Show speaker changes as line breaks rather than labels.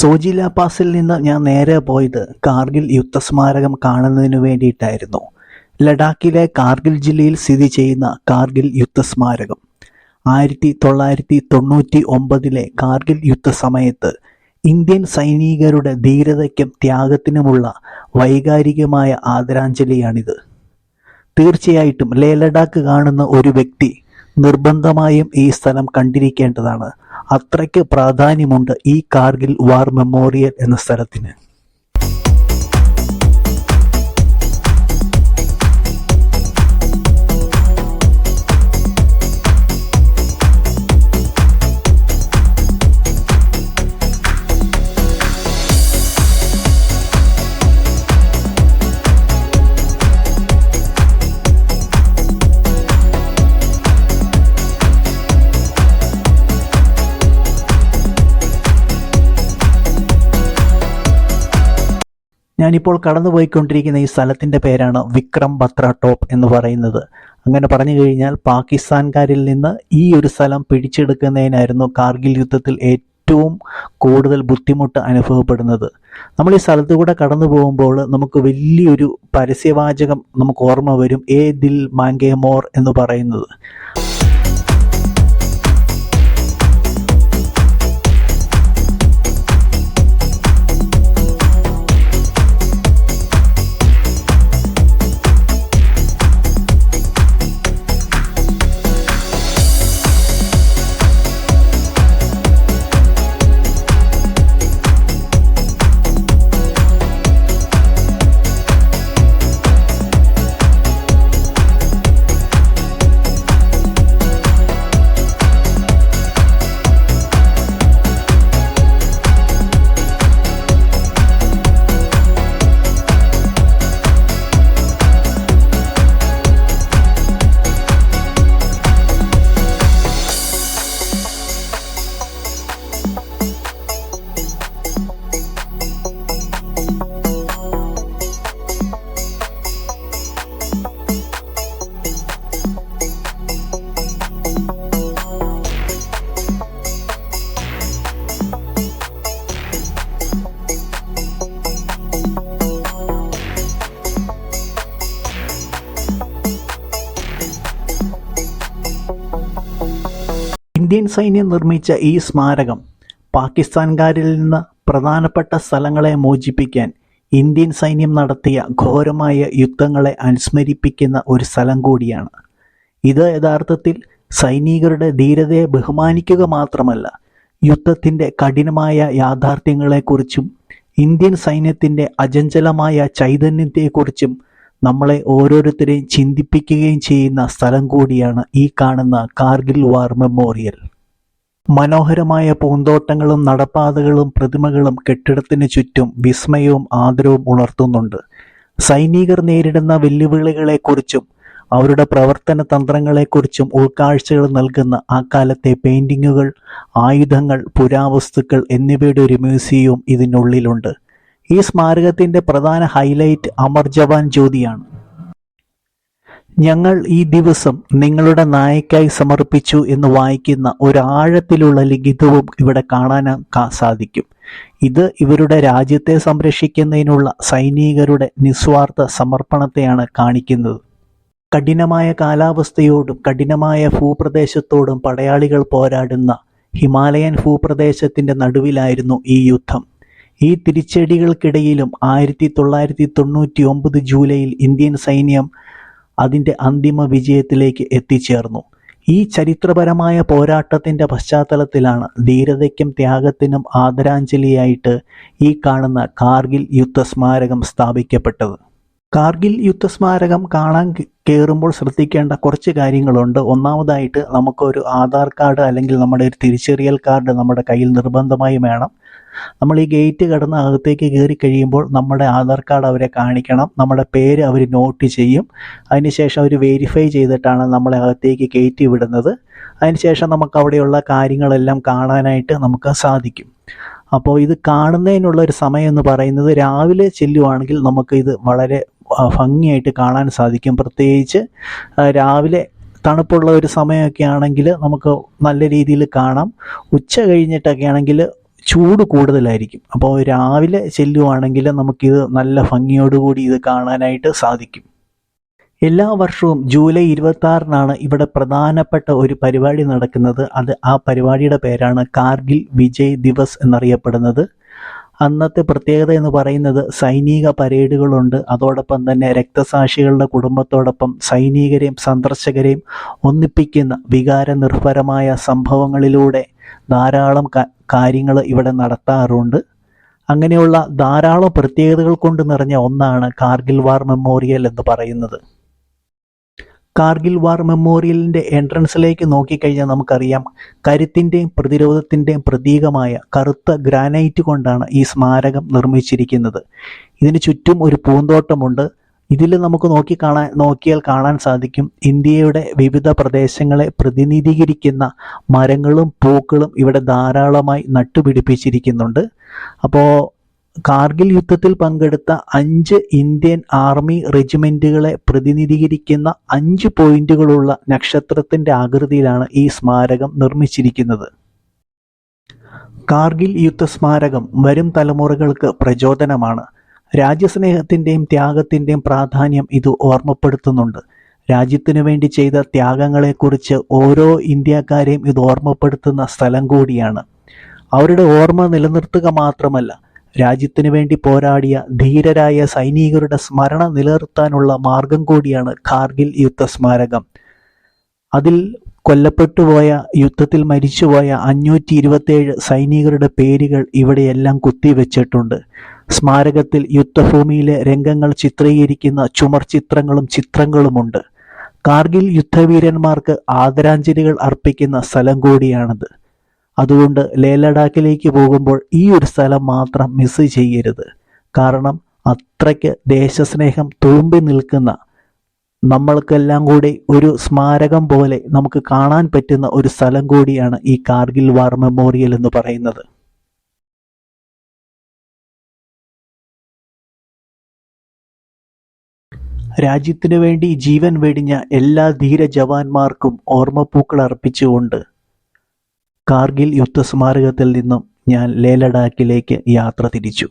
സോജില പാസിൽ നിന്ന് ഞാൻ നേരെ പോയത് കാർഗിൽ യുദ്ധസ്മാരകം കാണുന്നതിന് വേണ്ടിയിട്ടായിരുന്നു. ലഡാക്കിലെ കാർഗിൽ ജില്ലയിൽ സ്ഥിതി ചെയ്യുന്ന കാർഗിൽ യുദ്ധസ്മാരകം. ആയിരത്തി തൊള്ളായിരത്തി തൊണ്ണൂറ്റി ഒമ്പതിലെ കാർഗിൽ യുദ്ധസമയത്ത് ഇന്ത്യൻ സൈനികരുടെ ധീരതയ്ക്കും ത്യാഗത്തിനുമുള്ള വൈകാരികമായ ആദരാഞ്ജലിയാണിത്. തീർച്ചയായിട്ടും ലേ ലഡാക്ക് കാണുന്ന ഒരു വ്യക്തി നിർബന്ധമായും ഈ സ്ഥലം കണ്ടിരിക്കേണ്ടതാണ്. അത്രയ്ക്ക് പ്രാധാന്യമുണ്ട് ഈ കാർഗിൽ വാർ മെമ്മോറിയൽ എന്ന സ്ഥലത്തിന്. ഞാനിപ്പോൾ കടന്നുപോയിക്കൊണ്ടിരിക്കുന്ന ഈ സ്ഥലത്തിന്റെ പേരാണ് വിക്രം ബത്ര ടോപ്പ് എന്ന് പറയുന്നത്. അങ്ങനെ പറഞ്ഞു കഴിഞ്ഞാൽ പാകിസ്ഥാൻകാരിൽ നിന്ന് ഈ ഒരു സ്ഥലം പിടിച്ചെടുക്കുന്നതിനായിരുന്നു കാർഗിൽ യുദ്ധത്തിൽ ഏറ്റവും കൂടുതൽ ബുദ്ധിമുട്ട് അനുഭവപ്പെടുന്നത്. നമ്മൾ ഈ സ്ഥലത്തു കൂടെ കടന്നു പോകുമ്പോൾ നമുക്ക് വലിയൊരു പരസ്യവാചകം നമുക്ക് ഓർമ്മ വരും. ഏ ദിൽ മാങ്കേ മോർ എന്ന് പറയുന്നത്. ഇന്ത്യൻ സൈന്യം നിർമ്മിച്ച ഈ സ്മാരകം പാകിസ്ഥാൻകാരിൽ നിന്ന് പ്രധാനപ്പെട്ട സ്ഥലങ്ങളെ മോചിപ്പിക്കാൻ ഇന്ത്യൻ സൈന്യം നടത്തിയ ഘോരമായ യുദ്ധങ്ങളെ അനുസ്മരിപ്പിക്കുന്ന ഒരു സ്ഥലം കൂടിയാണ്. ഇത് യഥാർത്ഥത്തിൽ സൈനികരുടെ ധീരതയെ ബഹുമാനിക്കുക മാത്രമല്ല യുദ്ധത്തിന്റെ കഠിനമായ യാഥാർത്ഥ്യങ്ങളെക്കുറിച്ചും ഇന്ത്യൻ സൈന്യത്തിന്റെ അചഞ്ചലമായ ചൈതന്യത്തെക്കുറിച്ചും നമ്മളെ ഓരോരുത്തരെയും ചിന്തിപ്പിക്കുകയും ചെയ്യുന്ന സ്ഥലം കൂടിയാണ് ഈ കാണുന്ന കാർഗിൽ വാർ മെമ്മോറിയൽ. മനോഹരമായ പൂന്തോട്ടങ്ങളും നടപ്പാതകളും പ്രതിമകളും കെട്ടിടത്തിന് ചുറ്റും വിസ്മയവും ആദരവും ഉണർത്തുന്നുണ്ട്. സൈനികർ നേരിടുന്ന വെല്ലുവിളികളെക്കുറിച്ചും അവരുടെ പ്രവർത്തന തന്ത്രങ്ങളെക്കുറിച്ചും ഉൾക്കാഴ്ചകൾ നൽകുന്ന ആ കാലത്തെ പെയിന്റിങ്ങുകൾ ആയുധങ്ങൾ പുരാവസ്തുക്കൾ എന്നിവയുടെ ഒരു മ്യൂസിയവും ഇതിനുള്ളിലുണ്ട്. ഈ സ്മാരകത്തിന്റെ പ്രധാന ഹൈലൈറ്റ് അമർ ജവാൻ ജ്യോതിയാണ്. ഞങ്ങൾ ഈ ദിവസം നിങ്ങളുടെ നായക്കായി സമർപ്പിച്ചു എന്ന് വായിക്കുന്ന ഒരു ആഴത്തിലുള്ള ലിഖിതവും ഇവിടെ കാണാൻ സാധിക്കും. ഇത് ഇവരുടെ രാജ്യത്തെ സംരക്ഷിക്കുന്നതിനുള്ള സൈനികരുടെ നിസ്വാർത്ഥ സമർപ്പണത്തെയാണ് കാണിക്കുന്നത്. കഠിനമായ കാലാവസ്ഥയോടും കഠിനമായ ഭൂപ്രദേശത്തോടും പടയാളികൾ പോരാടുന്ന ഹിമാലയൻ ഭൂപ്രദേശത്തിന്റെ നടുവിലായിരുന്നു ഈ യുദ്ധം. ഈ തിരിച്ചടികൾക്കിടയിലും ആയിരത്തി തൊള്ളായിരത്തി തൊണ്ണൂറ്റി ഒമ്പത് ജൂലൈയിൽ ഇന്ത്യൻ സൈന്യം അതിന്റെ അന്തിമ വിജയത്തിലേക്ക് എത്തിച്ചേർന്നു. ഈ ചരിത്രപരമായ പോരാട്ടത്തിന്റെ പശ്ചാത്തലത്തിലാണ് ധീരതയ്ക്കും ത്യാഗത്തിനും ആദരാഞ്ജലിയായിട്ട് ഈ കാണുന്ന കാർഗിൽ യുദ്ധസ്മാരകം സ്ഥാപിക്കപ്പെട്ടത്. കാർഗിൽ യുദ്ധസ്മാരകം കാണാൻ കയറുമ്പോൾ ശ്രദ്ധിക്കേണ്ട കുറച്ച് കാര്യങ്ങളുണ്ട്. ഒന്നാമതായിട്ട് നമുക്കൊരു ആധാർ കാർഡ് അല്ലെങ്കിൽ നമ്മുടെ ഒരു തിരിച്ചറിയൽ കാർഡ് നമ്മുടെ കയ്യിൽ നിർബന്ധമായും വേണം. നമ്മൾ ഈ ഗേറ്റ് കടന്ന് അകത്തേക്ക് കയറി കഴിയുമ്പോൾ നമ്മുടെ ആധാർ കാർഡ് അവരെ കാണിക്കണം. നമ്മുടെ പേര് അവർ നോട്ട് ചെയ്യും. അതിനുശേഷം അവർ വെരിഫൈ ചെയ്തിട്ടാണ് നമ്മളെ അകത്തേക്ക് കയറ്റി വിടുന്നത്. അതിനുശേഷം നമുക്ക് അവിടെയുള്ള കാര്യങ്ങളെല്ലാം കാണാനായിട്ട് നമുക്ക് സാധിക്കും. അപ്പോൾ ഇത് കാണുന്നതിനുള്ള ഒരു സമയം എന്ന് പറയുന്നത് രാവിലെ ചെല്ലുവാണെങ്കിൽ നമുക്ക് ഇത് വളരെ ഭംഗിയായിട്ട് കാണാൻ സാധിക്കും. പ്രത്യേകിച്ച് രാവിലെ തണുപ്പുള്ള ഒരു സമയമൊക്കെ ആണെങ്കിൽ നമുക്ക് നല്ല രീതിയിൽ കാണാം. ഉച്ച കഴിഞ്ഞിട്ടൊക്കെ ആണെങ്കിൽ ചൂട് കൂടുതലായിരിക്കും. അപ്പോൾ രാവിലെ ചെല്ലുവാണെങ്കിൽ നമുക്കിത് നല്ല ഭംഗിയോടുകൂടി ഇത് കാണാനായിട്ട് സാധിക്കും. എല്ലാ വർഷവും ജൂലൈ ഇരുപത്തി ആറിനാണ് ഇവിടെ പ്രധാനപ്പെട്ട ഒരു പരിപാടി നടക്കുന്നത്. അത് ആ പരിപാടിയുടെ പേരാണ് കാർഗിൽ വിജയ് ദിവസ് എന്നറിയപ്പെടുന്നത്. അന്നത്തെ പ്രത്യേകത എന്ന് പറയുന്നത് സൈനിക പരേഡുകളുണ്ട്. അതോടൊപ്പം തന്നെ രക്തസാക്ഷികളുടെ കുടുംബത്തോടൊപ്പം സൈനികരെയും സന്ദർശകരെയും ഒന്നിപ്പിക്കുന്ന വികാരനിർഭരമായ സംഭവങ്ങളിലൂടെ ധാരാളം കാര്യങ്ങൾ ഇവിടെ നടത്താറുണ്ട്. അങ്ങനെയുള്ള ധാരാളം പ്രത്യേകതകൾ കൊണ്ട് നിറഞ്ഞ ഒന്നാണ് കാർഗിൽ വാർ മെമ്മോറിയൽ എന്ന് പറയുന്നത്. കാർഗിൽ വാർ മെമ്മോറിയലിന്റെ എൻട്രൻസിലേക്ക് നോക്കിക്കഴിഞ്ഞാൽ നമുക്കറിയാം കരുത്തിന്റെയും പ്രതിരോധത്തിന്റെയും പ്രതീകമായ കറുത്ത ഗ്രാനൈറ്റ് കൊണ്ടാണ് ഈ സ്മാരകം നിർമ്മിച്ചിരിക്കുന്നത്. ഇതിന് ചുറ്റും ഒരു പൂന്തോട്ടമുണ്ട്. ഇതിൽ നമുക്ക് നോക്കി കാണാൻ നോക്കിയാൽ കാണാൻ സാധിക്കും. ഇന്ത്യയുടെ വിവിധ പ്രദേശങ്ങളെ പ്രതിനിധീകരിക്കുന്ന മരങ്ങളും പൂക്കളും ഇവിടെ ധാരാളമായി നട്ടുപിടിപ്പിച്ചിരിക്കുന്നുണ്ട്. അപ്പോൾ കാർഗിൽ യുദ്ധത്തിൽ പങ്കെടുത്ത അഞ്ച് ഇന്ത്യൻ ആർമി റെജിമെന്റുകളെ പ്രതിനിധീകരിക്കുന്ന അഞ്ച് പോയിന്റുകളുള്ള നക്ഷത്രത്തിന്റെ ആകൃതിയിലാണ് ഈ സ്മാരകം നിർമ്മിച്ചിരിക്കുന്നത്. കാർഗിൽ യുദ്ധ സ്മാരകം വരും തലമുറകൾക്ക് പ്രചോദനമാണ്. രാജ്യസ്നേഹത്തിന്റെയും ത്യാഗത്തിന്റെയും പ്രാധാന്യം ഇത് ഓർമ്മപ്പെടുത്തുന്നുണ്ട്. രാജ്യത്തിനു വേണ്ടി ചെയ്ത ത്യാഗങ്ങളെക്കുറിച്ച് ഓരോ ഇന്ത്യക്കാരെയും ഇത് ഓർമ്മപ്പെടുത്തുന്ന സ്ഥലം കൂടിയാണ്. അവരുടെ ഓർമ്മ നിലനിർത്തുക മാത്രമല്ല രാജ്യത്തിനു വേണ്ടി പോരാടിയ ധീരരായ സൈനികരുടെ സ്മരണ നിലനിർത്താനുള്ള മാർഗം കൂടിയാണ് കാർഗിൽ യുദ്ധസ്മാരകം. അതിൽ കൊല്ലപ്പെട്ടുപോയ യുദ്ധത്തിൽ മരിച്ചുപോയ അഞ്ഞൂറ്റി ഇരുപത്തേഴ് സൈനികരുടെ പേരുകൾ ഇവിടെയെല്ലാം കുത്തിവെച്ചിട്ടുണ്ട്. സ്മാരകത്തിൽ യുദ്ധഭൂമിയിലെ രംഗങ്ങൾ ചിത്രീകരിക്കുന്ന ചുമർ ചിത്രങ്ങളും ചിത്രങ്ങളുമുണ്ട്. കാർഗിൽ യുദ്ധവീരന്മാർക്ക് ആദരാഞ്ജലികൾ അർപ്പിക്കുന്ന സ്ഥലം കൂടിയാണിത്. അതുകൊണ്ട് ലേ ലഡാക്കിലേക്ക് പോകുമ്പോൾ ഈ ഒരു സ്ഥലം മാത്രം മിസ് ചെയ്യരുത്. കാരണം അത്രയ്ക്ക് ദേശസ്നേഹം തുളുമ്പി നിൽക്കുന്ന നമ്മൾക്കെല്ലാം കൂടി ഒരു സ്മാരകം പോലെ നമുക്ക് കാണാൻ പറ്റുന്ന ഒരു സ്ഥലം കൂടിയാണ് ഈ കാർഗിൽ വാർ മെമ്മോറിയൽ എന്ന് പറയുന്നത്. രാജ്യത്തിനു വേണ്ടി ജീവൻ വെടിഞ്ഞ എല്ലാ ധീര ജവാന്മാർക്കും ഓർമ്മപ്പൂക്കൾ അർപ്പിച്ചുകൊണ്ട് കാർഗിൽ യുദ്ധസ്മാരകത്തിൽ നിന്നും ഞാൻ ലേ ലഡാക്കിലേക്ക് യാത്ര തിരിച്ചു.